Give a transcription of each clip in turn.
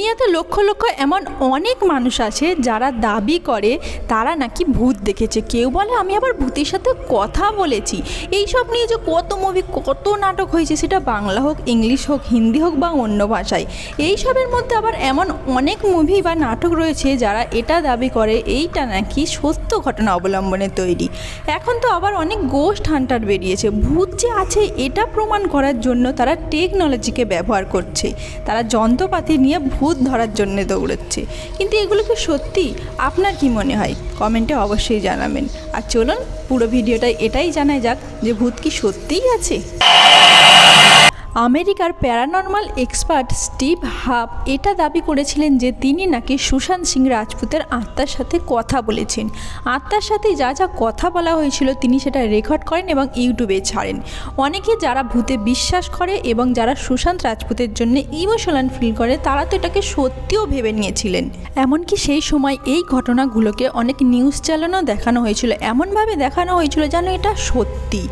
দুনিয়াতে লক্ষ লক্ষ এমন অনেক মানুষ আছে যারা দাবি করে, তারা নাকি ভূত দেখেছে। কেউ বলে, আমি আবার ভূতের সাথে কথা বলেছি। এইসব নিয়ে যে কত মুভি কত নাটক হয়েছে, সেটা বাংলা হোক, ইংলিশ হোক, হিন্দি হোক বা অন্য ভাষায়। এইসবের মধ্যে আবার এমন অনেক মুভি বা নাটক রয়েছে যারা এটা দাবি করে, এইটা নাকি সত্য ঘটনা অবলম্বনে তৈরি। এখন তো আবার অনেক গোস্ট হান্টার বেরিয়েছে। ভূত যে আছে, এটা প্রমাণ করার জন্য তারা টেকনোলজিকে ব্যবহার করছে। তারা যন্ত্রপাতি নিয়ে ভূত ধরার জন্য দৌড়চ্ছে। কিন্তু এগুলো কি সত্যি? আপনার কি মনে হয়? কমেন্টে অবশ্যই জানাবেন। আর চলুন, পুরো ভিডিওটা এটাই জানাই যাক যে ভূত কি সত্যিই আছে? আমেরিকার প্যারানর্মাল এক্সপার্ট স্টিভ হাব এটা দাবি করেছিলেন যে তিনি নাকি সুশান্ত সিং রাজপুতের আত্মার সাথে কথা বলেছেন। আত্মার সাথে যা যা কথা বলা হয়েছিল তিনি সেটা রেকর্ড করেন এবং ইউটিউবে ছাড়েন। অনেকে যারা ভূতে বিশ্বাস করে এবং যারা সুশান্ত রাজপুতের জন্য ইমোশনাল ফিল করে, তারা তো এটাকে সত্যিও ভেবে নিয়েছিলেন। এমনকি সেই সময় এই ঘটনাগুলোকে অনেক নিউজ চ্যানেলও দেখানো হয়েছিল। এমনভাবে দেখানো হয়েছিল যেন এটা সত্যি।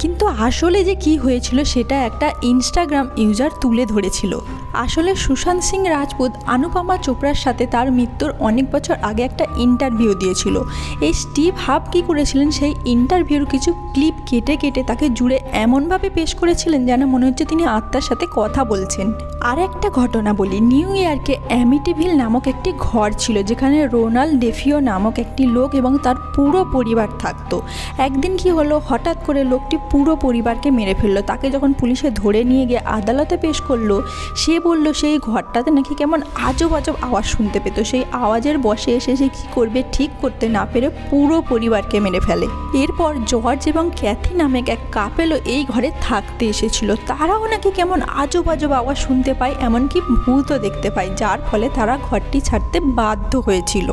কিন্তু আসলে যে কি হয়েছিল সেটা একটা ইনস্টাগ্রাম ইউজার তুলে ধরেছিল। আসলে সুশান্ত সিং রাজপুত অনুপমা চোপড়ার সাথে তার মৃত্যুর অনেক বছর আগে একটা ইন্টারভিউ দিয়েছিল। এই স্টিভ হাব কী করেছিলেন সেই ইন্টারভিউর কিছু ক্লিপ কেটে কেটে তাকে জুড়ে এমনভাবে পেশ করেছিলেন যেন মনে হচ্ছে তিনি আত্মার সাথে কথা বলছেন। আর একটা ঘটনা বলি নিউ ইয়র্কে অ্যামিটিভিল নামক একটি ঘর ছিল যেখানে রোনাল্ড ডেফিও নামক একটি লোক এবং তার পুরো পরিবার থাকতো। একদিন কি হলো, হঠাৎ করে লোকটি পুরো পরিবারকে মেরে ফেলল। তাকে যখন পুলিশে ধরে নিয়ে গিয়ে আদালতে পেশ করল, সে বলল সেই ঘরটাতে নাকি কেমন আজব আজব আওয়াজ শুনতে পেত। সেই আওয়াজের বসে এসে সে কী করবে ঠিক করতে না পেরে পুরো পরিবারকে মেরে ফেলে। এরপর জর্জ এবং ক্যাথি নামে এক কাপেলও এই ঘরে থাকতে এসেছিল। তারাও নাকি কেমন আজব আজব আওয়াজ শুনতে পায়, এমনকি ভূতও দেখতে পায়, যার ফলে তারা ঘরটি ছাড়তে বাধ্য হয়েছিল।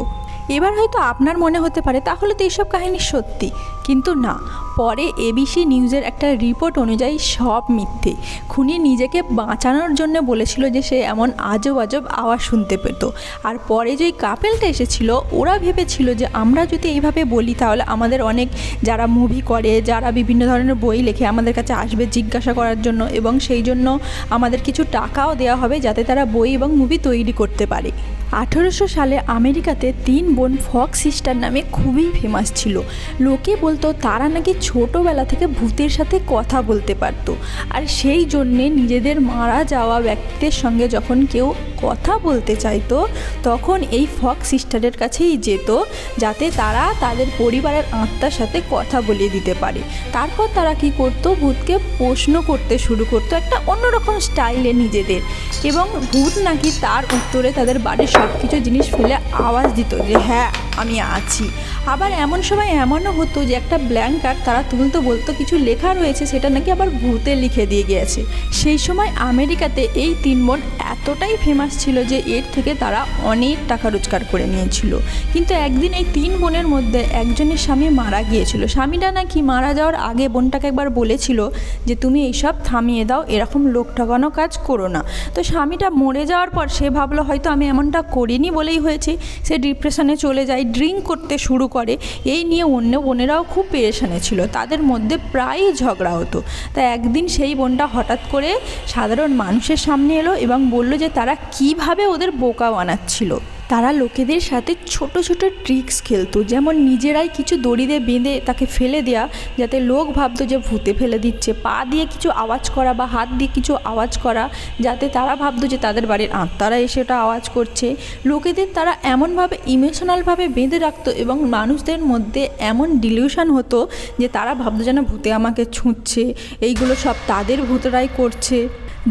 এবার হয়তো আপনার মনে হতে পারে, তাহলে তো এইসব কাহিনী সত্যি। কিন্তু না, পরে এবিসি নিউজের একটা রিপোর্ট অনুযায়ী সব মিথ্যে। খুনি নিজেকে বাঁচানোর জন্য বলেছিল যে সে এমন আজব আজব আওয়াজ শুনতে পেত। আর পরে যে কাপেলটা এসেছিল, ওরা ভেবেছিল যে আমরা যদি এইভাবে বলি, তাহলে আমাদের অনেক যারা মুভি করে, যারা বিভিন্ন ধরনের বই লেখে, আমাদের কাছে আসবে জিজ্ঞাসা করার জন্য। এবং সেই জন্য আমাদের কিছু টাকাও দেওয়া হবে, যাতে তারা বই এবং মুভি তৈরি করতে পারে। আঠেরোশো সালে আমেরিকাতে তিন বোন ফক্স সিস্টার নামে খুবই ফেমাস ছিল। লোকে বলতো তারা নাকি ছোটোবেলা থেকে ভূতের সাথে কথা বলতে পারতো। আর সেই জন্যে নিজেদের মারা যাওয়া ব্যক্তিদের সঙ্গে যখন কেউ কথা বলতে চাইতো, তখন এই ফক্স সিস্টারের কাছেই যেত, যাতে তারা তাদের পরিবারের আত্মার সাথে কথা বলিয়ে দিতে পারে। তারপর তারা কি করতো? ভূতকে প্রশ্ন করতে শুরু করতো একটা অন্যরকম স্টাইলে নিজেদের। এবং ভূত নাকি তার উত্তরে তাদের বাড়ির কিছু জিনিস ফেলে আওয়াজ দিত যে হ্যাঁ আমি আছি। আবার এমন সময় এমনও হতো যে একটা ব্ল্যাঙ্ক কার্ড তারা তুলতো বলতো কিছু লেখা রয়েছে সেটা নাকি আবার ভূতে লিখে দিয়ে গিয়েছে। সেই সময় আমেরিকাতে এই তিন বোন এতটাই ফেমাস ছিল যে এর থেকে তারা অনেক টাকা রোজগার করে নিয়েছিল। কিন্তু একদিন এই তিন বোনের মধ্যে একজনের স্বামী মারা গিয়েছিল। স্বামীটা নাকি মারা যাওয়ার আগে বোনটাকে একবার বলেছিল যে, তুমি এইসব থামিয়ে দাও, এরকম লোক ঠকানো কাজ করো না। তো স্বামীটা মরে যাওয়ার পর সে ভাবলো, হয়তো আমি এমনটা করিনি বলেই হয়েছে। সে ডিপ্রেশনে চলে যায় ড্রিঙ্ক করতে শুরু করে, এই নিয়ে অন্য বোনেরাও খুব পেরেশানে ছিল। তাদের মধ্যে প্রায়ই ঝগড়া হতো। তাই একদিন সেই বোনটা হঠাৎ করে সাধারণ মানুষের সামনে এলো এবং বলল যে তারা কীভাবে ওদের বোকা বানাচ্ছিল। তারা লোকেদের সাথে ছোট ছোট ট্রিক্স খেলতো, যেমন নিজেরাই কিছু দড়িতে বেঁধে তাকে ফেলে দেয়া, যাতে লোক ভাবতো যে ভূতে ফেলে দিচ্ছে। পা দিয়ে কিছু আওয়াজ করা বা হাত দিয়ে কিছু আওয়াজ করা, যাতে তারা ভাবতো যে তাদের বাড়ির আত্মারা এসে ওটা আওয়াজ করছে। লোকেদের তারা এমনভাবে ইমোশনালভাবে বেঁধে রাখতো এবং মানুষদের মধ্যে এমন ডিলিউশন হতো যে তারা ভাবতো যেন ভূতে আমাকে ছুঁচ্ছে, এইগুলো সব তাদের ভূতরাই করছে।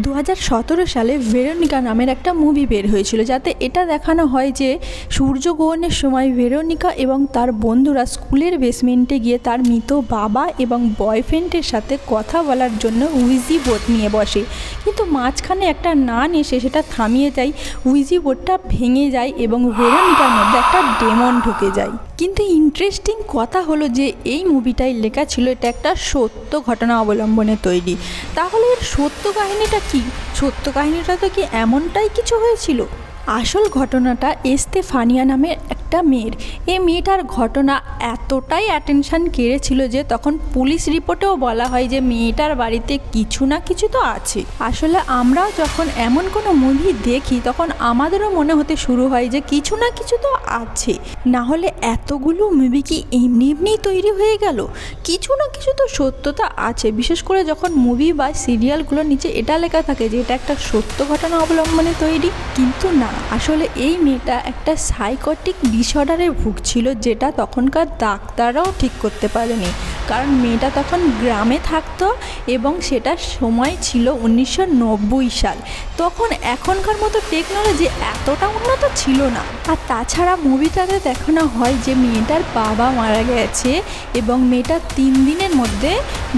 দু হাজার সতেরো সালে ভেরোনিকা নামের একটা মুভি বের হয়েছিল, যাতে এটা দেখানো হয় যে সূর্যগ্রহণের সময় ভেরোনিকা এবং তার বন্ধুরা স্কুলের বেসমেন্টে গিয়ে তার মৃত বাবা এবং বয়ফ্রেন্ডের সাথে কথা বলার জন্য উইজি বোট নিয়ে বসে। কিন্তু মাঝখানে একটা নান এসে সেটা থামিয়ে যায় উইজি বোটটা ভেঙে যায় এবং ভেরোনিকার মধ্যে একটা ডেমন ঢুকে যায়। কিন্তু ইন্টারেস্টিং কথা হলো যে এই মুভিটায় লেখা ছিল এটা একটা সত্য ঘটনা অবলম্বনে তৈরি। তাহলে এর সত্য কাহিনীটা কি? সত্য কাহিনীটা তো কি এমনটাই কিছু হয়েছিল? আসল ঘটনাটা এস্তেফানিয়া নামের একটা একটা মেয়ের। এই মেয়েটার ঘটনা এতটাই অ্যাটেনশন কেড়েছিল যে তখন পুলিশ রিপোর্টেও বলা হয় যে মেয়েটার বাড়িতে কিছু না কিছু তো আছে। আসলে আমরাও যখন এমন কোনো মুভি দেখি, তখন আমাদেরও মনে হতে শুরু হয় যে কিছু না কিছু তো আছে। না হলে এতগুলো মুভি কি এমনি এমনিই তৈরি হয়ে গেল? কিছু না কিছু তো সত্যতা আছে। বিশেষ করে যখন মুভি বা সিরিয়ালগুলোর নিচে এটা লেখা থাকে যে এটা একটা সত্য ঘটনা অবলম্বনে তৈরি, কিন্তু না। আসলে এই মেয়েটা একটা সাইকটিক ডিসঅর্ডারে ভুগছিল যেটা তখনকার ডাক্তাররাও ঠিক করতে পারেনি। কারণ মেয়েটা তখন গ্রামে থাকতো এবং সেটা সময় ছিল উনিশশো নব্বই সাল। তখন এখনকার মতো টেকনোলজি এতটা উন্নত ছিল না। আর তাছাড়া মুভিটাতে দেখানো হয় যে মেয়েটার বাবা মারা গেছে এবং মেয়েটা তিন দিনের মধ্যে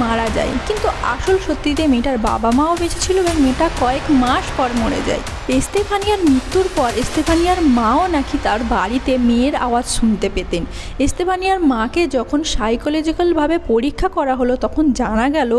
মারা যায়। কিন্তু আসল সত্যিতে মেয়েটার বাবা মাও বেঁচে ছিল এবং মেয়েটা কয়েক মাস পর মরে যায়। এস্তেফানিয়ার মৃত্যুর পর এস্তেফানিয়ার মাও নাকি তার বাড়িতে মেয়ের আওয়াজ শুনতে পেতেন। এস্তেফানিয়ার মাকে যখন সাইকোলজিক্যালভাবে পরীক্ষা করা হলো, তখন জানা গেল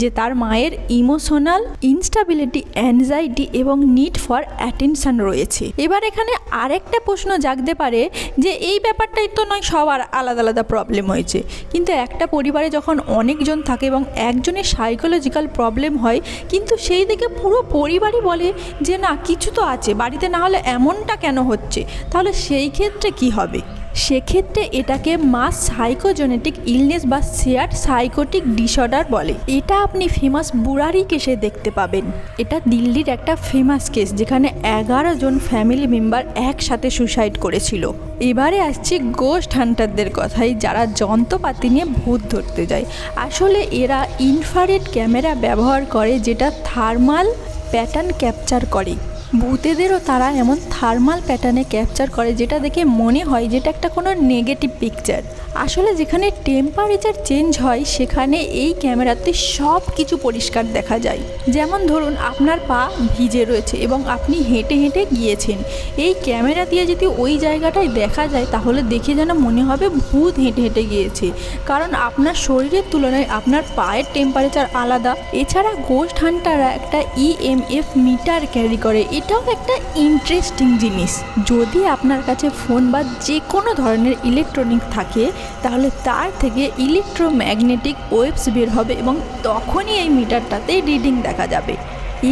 যে তার মায়ের ইমোশনাল ইনস্টাবিলিটি অ্যাংজাইটি এবং নিড ফর অ্যাটেনশন রয়েছে। এবার এখানে আরেকটা প্রশ্ন জাগতে পারে যে এই ব্যাপারটাই তো নয়, সবার আলাদা আলাদা প্রবলেম হয়েছে। কিন্তু একটা পরিবারে যখন অনেকজন থাকে এবং একজনের সাইকোলজিক্যাল প্রবলেম হয়, কিন্তু সেই দিকে পুরো পরিবারই বলে যে না কিছু তো আছে, বাড়িতে না হলে এমনটা কেন হচ্ছে? তাহলে সেই ক্ষেত্রে কি হবে? সেক্ষেত্রে এটাকে মাস সাইকোজেনেটিক ইলনেস বা শেয়ার্ড সাইকোটিক ডিসঅর্ডার বলে। এটা আপনি ফেমাস বুড়ারি কেসে দেখতে পাবেন। এটা দিল্লির একটা ফেমাস কেস, যেখানে এগারো জন ফ্যামিলি মেম্বার একসাথে সুসাইড করেছিল। এবারে আসছি গোস্ট হান্টারদের কথাই, যারা যন্ত্রপাতি নিয়ে ভূত ধরতে যায়। আসলে এরা ইনফ্রারেড ক্যামেরা ব্যবহার করে, যেটা থার্মাল প্যাটার্ন ক্যাপচার করে। ভূতেদেরও তারা এমন থার্মাল প্যাটার্নে ক্যাপচার করে যেটা দেখে মনে হয় যেটা একটা কোনো নেগেটিভ পিকচার আসলে যেখানে টেম্পারেচার চেঞ্জ হয়, সেখানে এই ক্যামেরাতে সব কিছু পরিষ্কার দেখা যায়। যেমন ধরুন, আপনার পা ভিজে রয়েছে এবং আপনি হেঁটে হেঁটে গিয়েছেন। এই ক্যামেরা দিয়ে যদি ওই জায়গাটায় দেখা যায়, তাহলে দেখে যেন মনে হবে ভূত হেঁটে হেঁটে গিয়েছে। কারণ আপনার শরীরের তুলনায় আপনার পায়ের টেম্পারেচার আলাদা। এছাড়া গোস্ট হান্টাররা একটা ইএমএফ মিটার ক্যারি করে। এটাও একটা ইন্টারেস্টিং জিনিস। যদি আপনার কাছে ফোন বা যে কোনো ধরনের ইলেকট্রনিক থাকে তাহলে তার থেকে ইলেকট্রোম্যাগনেটিক ওয়েবস বের হবে এবং তখনই এই মিটারটাতে রিডিং দেখা যাবে।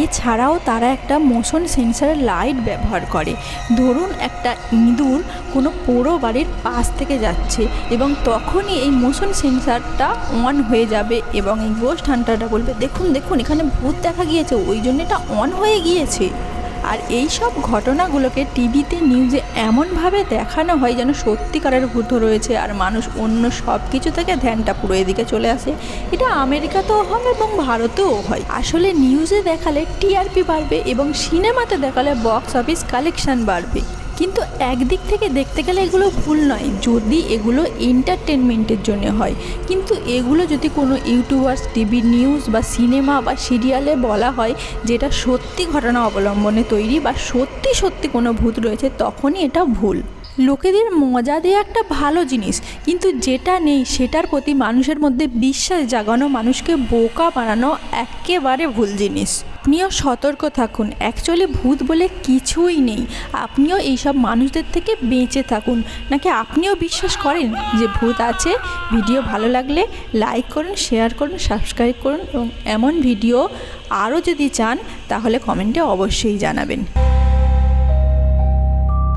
এছাড়াও তারা একটা মোশন সেন্সারের লাইট ব্যবহার করে। ধরুন একটা ইঁদুর কোনো পোড়ো বাড়ির পাশ থেকে যাচ্ছে এবং তখনই এই মোশন সেন্সারটা অন হয়ে যাবে এবং এই গোস্ট হান্টারটা বলবে, দেখুন দেখুন, এখানে ভূত দেখা গিয়েছে, ওই জন্য এটা অন হয়ে গিয়েছে। আর এই সব ঘটনাগুলোকে টিভিতে, নিউজে এমনভাবে দেখানো হয় যেন সত্যিকারের ভূত রয়েছে আর মানুষ অন্য সব কিছু থেকে ধ্যানটা পুরো এদিকে চলে আসে। এটা আমেরিকাতেও হয় এবং ভারতেও হয়। আসলে নিউজে দেখালে টিআরপি বাড়বে এবং সিনেমাতে দেখালে বক্স অফিস কালেকশন বাড়বে। কিন্তু একদিক থেকে দেখতে গেলে এগুলো ভুল নয়। যদি এগুলো এন্টারটেনমেন্টের জন্য হয়। কিন্তু এগুলো যদি কোনো ইউটিউবার্স টিভি নিউজ বা সিনেমা বা সিরিয়ালে বলা হয় যেটা সত্যি ঘটনা অবলম্বনে তৈরি বা সত্যি সত্যি কোনো ভূত রয়েছে, তখনই এটা ভুল। লোকেদের মজা দেওয়া একটা ভালো জিনিস, কিন্তু যেটা নেই সেটার প্রতি মানুষের মধ্যে বিশ্বাস জাগানো, মানুষকে বোকা বানানো একেবারে ভুল জিনিস। আপনিও সতর্ক থাকুন। অ্যাকচুয়ালি ভূত বলে কিছুই নেই। আপনিও এইসব মানুষদের থেকে বেঁচে থাকুন। নাকি আপনিও বিশ্বাস করেন যে ভূত আছে? ভিডিও ভালো লাগলে লাইক করুন শেয়ার করুন সাবস্ক্রাইব করুন এবং এমন ভিডিও আরও যদি চান, তাহলে কমেন্টে অবশ্যই জানাবেন।